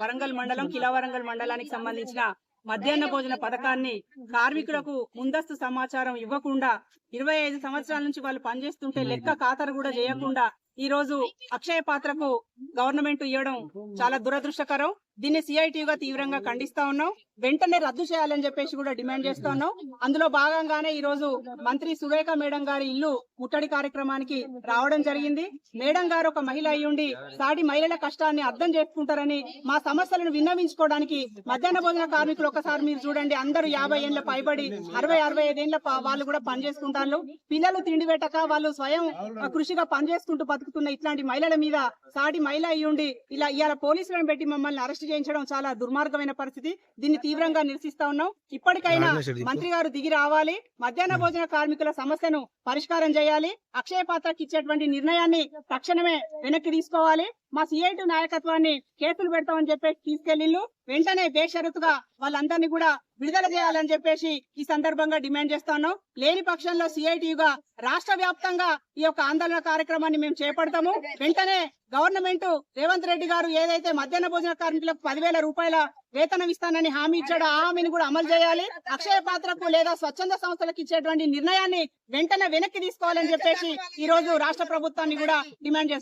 వరంగల్ మండలం కిలా వరంగల్ మండలానికి సంబంధించిన మధ్యాహ్న భోజన పథకాన్ని కార్మికులకు ముందస్తు సమాచారం ఇవ్వకుండా ఇరవై ఐదు సంవత్సరాల నుంచి వాళ్ళు పనిచేస్తుంటే లెక్క ఖాతరు కూడా చేయకుండా ఈ రోజు అక్షయ పాత్రకు గవర్నమెంట్ ఇవ్వడం చాలా దురదృష్టకరం. దీన్ని సిఐటిగా తీవ్రంగా ఖండిస్తా ఉన్నాం. వెంటనే రద్దు చేయాలని చెప్పేసి కూడా డిమాండ్ చేస్తున్నాం. అందులో భాగంగానే ఈ రోజు మంత్రి సురేఖ మేడం గారి ఇల్లు ముట్టడి కార్యక్రమానికి రావడం జరిగింది. మేడం గారు ఒక మహిళ అయ్యుండి సాటి మహిళల కష్టాన్ని అర్థం చేసుకుంటారని మా సమస్యలను విన్నవించుకోవడానికి మధ్యాహ్న భోజన కార్మికులు ఒకసారి మీరు చూడండి అందరూ యాభై ఏళ్ళ పైబడి అరవై అరవై ఐదేళ్ళ వాళ్ళు కూడా పనిచేసుకుంటారు పిల్లలు తిండి పెట్టక వాళ్ళు స్వయం కృషిగా పనిచేసుకుంటూ బతుకుతున్న ఇట్లాంటి మహిళల మీద సాటి మహిళ అయ్యుండి ఇలా ఇవాళ పోలీసులను పెట్టి మమ్మల్ని అరెస్ట్ చేయించడం చాలా దుర్మార్గమైన పరిస్థితి. దీన్ని తీవ్రంగా నిరసిస్తా ఉన్నాం. ఇప్పటికైనా మంత్రి గారు దిగి రావాలి. మధ్యాహ్న భోజన కార్మికుల సమస్యను పరిష్కారం చేయాలి. అక్షయ పాత్రకి ఇచ్చేటువంటి నిర్ణయాన్ని తక్షణమే వెనక్కి తీసుకోవాలి. మా సిఐటి నాయకత్వాన్ని కేసులు పెడతామని చెప్పేసి తీసుకెళ్ళిళ్ళు వెంటనే బేషరతుగా వాళ్ళందరినీ కూడా విడుదల చేయాలని చెప్పేసి ఈ సందర్భంగా డిమాండ్ చేస్తా ఉన్నాం లేని పక్షంలో సిఐటియుగా రాష్ట్ర వ్యాప్తంగా ఈ యొక్క ఆందోళన కార్యక్రమాన్ని మేము చేపడతాము. వెంటనే గవర్నమెంట్ రేవంత్ రెడ్డి గారు ఏదైతే మధ్యాహ్న భోజన కార్మికులకు పదివేల రూపాయల వేతనం ఇస్తానని హామీ ఇచ్చాడో ఆ హామీని కూడా అమలు చేయాలి. అక్షయ పాత్రకు లేదా స్వచ్ఛంద సంస్థలకు ఇచ్చేటువంటి నిర్ణయాన్ని వెంటనే వెనక్కి తీసుకోవాలని చెప్పేసి ఈ రోజు రాష్ట్ర ప్రభుత్వాన్ని కూడా డిమాండ్ చేస్తాం.